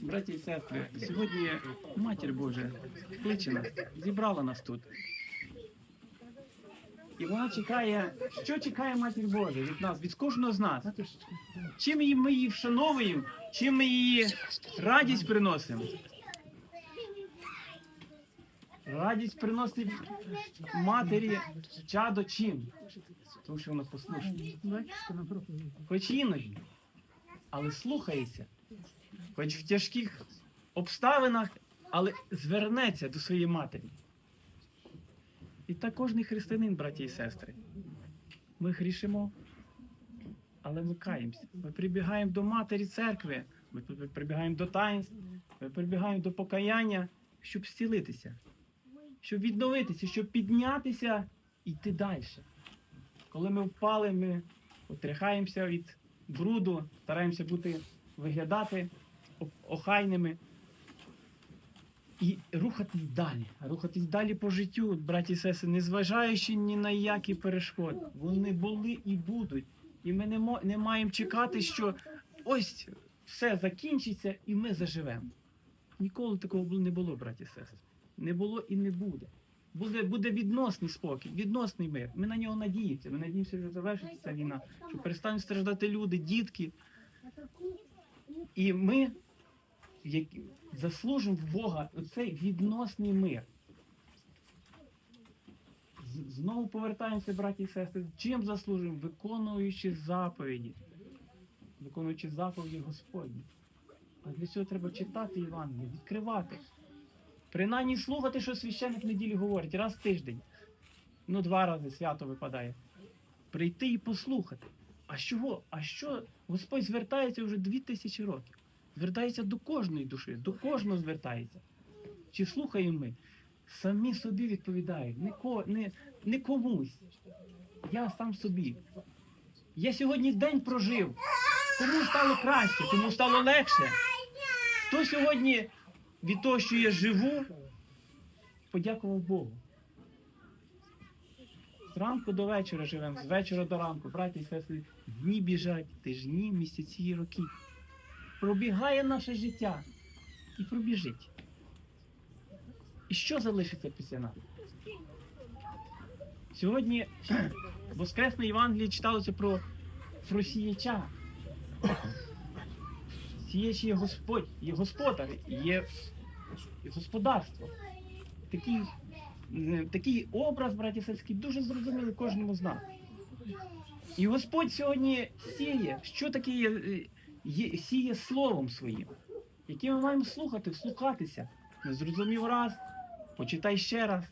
Браті і сестри, сьогодні Матір Божа кличе нас, зібрала нас тут. І вона чекає, що чекає Матір Божа від нас, від кожного з нас. Чим ми її вшановуємо, чим ми її радість приносимо. Радість приносить матері чадо чим? Тому що вона послушна. Хоч іноді, але слухається. Хоч в тяжких обставинах, але звернеться до своєї матері. І так кожний християнин, браті і сестри. Ми грішимо, але ми каємося. Ми прибігаємо до матері церкви, ми прибігаємо до таїнств, ми прибігаємо до покаяння, щоб зцілитися, щоб відновитися, щоб піднятися і йти далі. Коли ми впали, ми отряхаємося від бруду, стараємося бути, виглядати охайними і рухатись далі, рухатись далі по життю, браті і сестри, незважаючи ні на які перешкоди. Вони були і будуть. І ми не, не маємо чекати, що ось все закінчиться і ми заживемо. Ніколи такого не було, браті і сестри. Не було і не буде. Буде, буде відносний спокій, відносний мир. Ми на нього надіємося. Ми надіємося, що завершиться ця війна, що перестануть страждати люди, дітки. І ми як, заслужимо в Бога цей відносний мир. Знову повертаємося, браті і сестри. Чим заслужимо? Виконуючи заповіді. Виконуючи заповіді Господні. А для цього треба читати Євангеліє, відкривати. Принаймні слухати, що священник неділі говорить раз в тиждень. Ну, два рази свято випадає. Прийти і послухати. А чого? А що Господь звертається вже дві тисячі років? Звертається до кожної душі, до кожного звертається. Чи слухаємо ми? Самі собі відповідають, не, ко, не, не комусь. Я сам собі. Я сьогодні день прожив. Кому стало краще, кому стало легше. Хто сьогодні від того, що я живу, подякував Богу. З ранку до вечора живемо, з вечора до ранку, браті і сестри, дні біжать, тижні, місяці і роки. Пробігає наше життя і пробіжить. І що залишиться після нас? Сьогодні в Воскресній Євангелії читалося про, про сіяча. Сіяч є Господь, є господар, є господарство. Такий, е, такий образ, браті сельські, дуже зрозумілий кожному з нас. І Господь сьогодні сіє, що таке е, є, сіє словом своїм, яке ми маємо слухати, вслухатися. Не зрозумів раз, почитай ще раз.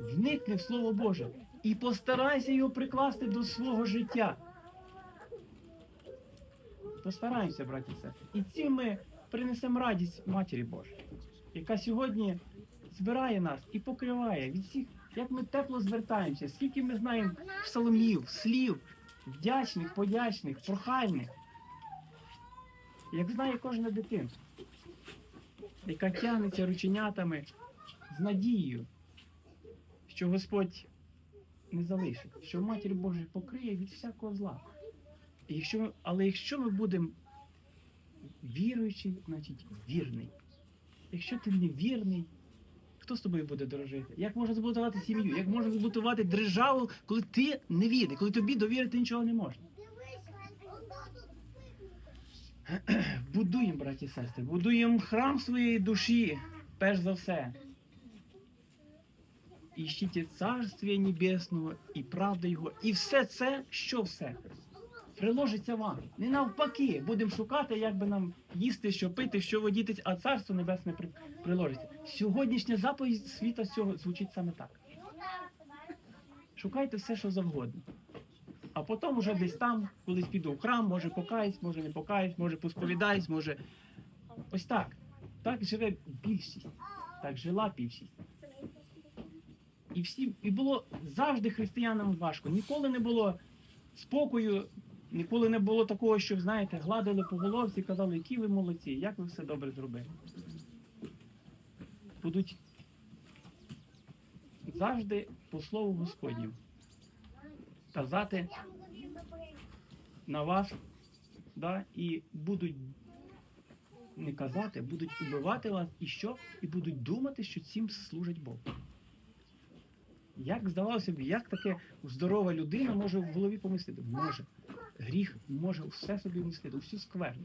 Вникни в Слово Боже і постарайся його прикласти до свого життя. Постараємося, браті і сестри. І цим ми принесемо радість Матері Божій, яка сьогодні збирає нас і покриває від всіх, як ми тепло звертаємося, скільки ми знаємо псалмів, слів, вдячних, подячних, прохальних. Як знає кожна дитина, яка тягнеться рученятами з надією, що Господь не залишить, що Матір Божа покриє від всякого зла. І Якщо, але якщо ми будемо віруючий, значить вірний. Якщо ти не вірний, хто з тобою буде дорожити? Як можна збудувати сім'ю? Як можна збудувати державу, коли ти не вірний, коли тобі довірити нічого не можна? Будуємо, браті і сестри, будуємо храм своєї душі, перш за все. Іщите царствія небесного і правда Його. І все це, що все, приложиться вам. Не навпаки, будемо шукати, як би нам їсти, що пити, що водітись, а царство небесне при- приложиться. Сьогоднішня заповідь світа цього звучить саме так. Шукайте все, що завгодно. А потім уже десь там, колись піду в храм, може покаюсь, може не покаюсь, може посповідаюсь, може. Ось так. Так живе більшість. Так жила більшість. І всі, і було завжди християнам важко. Ніколи не було спокою, ніколи не було такого, що, знаєте, гладили по головці, і казали, які ви молодці, як ви все добре зробили. Будуть завжди по слову Господню казати на вас да, і будуть не казати, будуть убивати вас і що? І будуть думати, що цим служить Бог. Як здавалося б, як таке здорова людина може в голові помислити? Може. Гріх може все собі вмістити, всю скверну.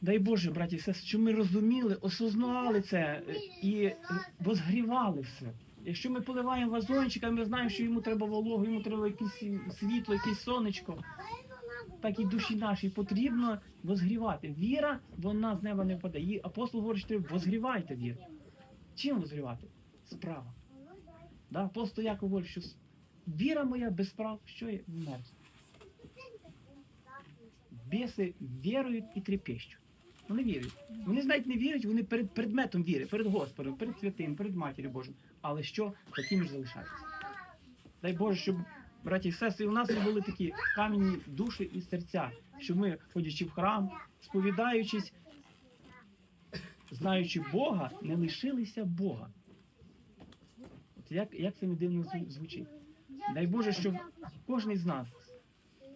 Дай Боже, браті і сестри, щоб ми розуміли, осознавали це е, і е, возгрівали все. Якщо ми поливаємо вазончика, ми знаємо, що йому треба вологу, йому треба якесь світло, якесь сонечко. Так і душі нашій потрібно возгрівати. Віра, вона з неба не впаде. Її апостол говорить, що возгрівайте віру. Чим возгрівати? Справа. Да? Апостол Яков говорить, що віра моя без справ, що є мертва. Біси вірують і трепещуть. Вони вірять. Вони навіть не вірять, вони перед предметом віри, перед Господом, перед святим, перед Матір'ю Божою. Але що такими ж залишаються? Дай Боже, щоб, браті і сестри, у нас не були такі кам'яні душі і серця, щоб ми, ходячи в храм, сповідаючись, знаючи Бога, не лишилися Бога. От як, як це не дивно звучить? Дай Боже, щоб кожен з нас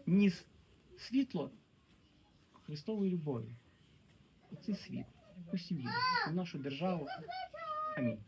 ніс світло Христової любові. У цей світ, у сім'ю, у нашу державу. Амінь.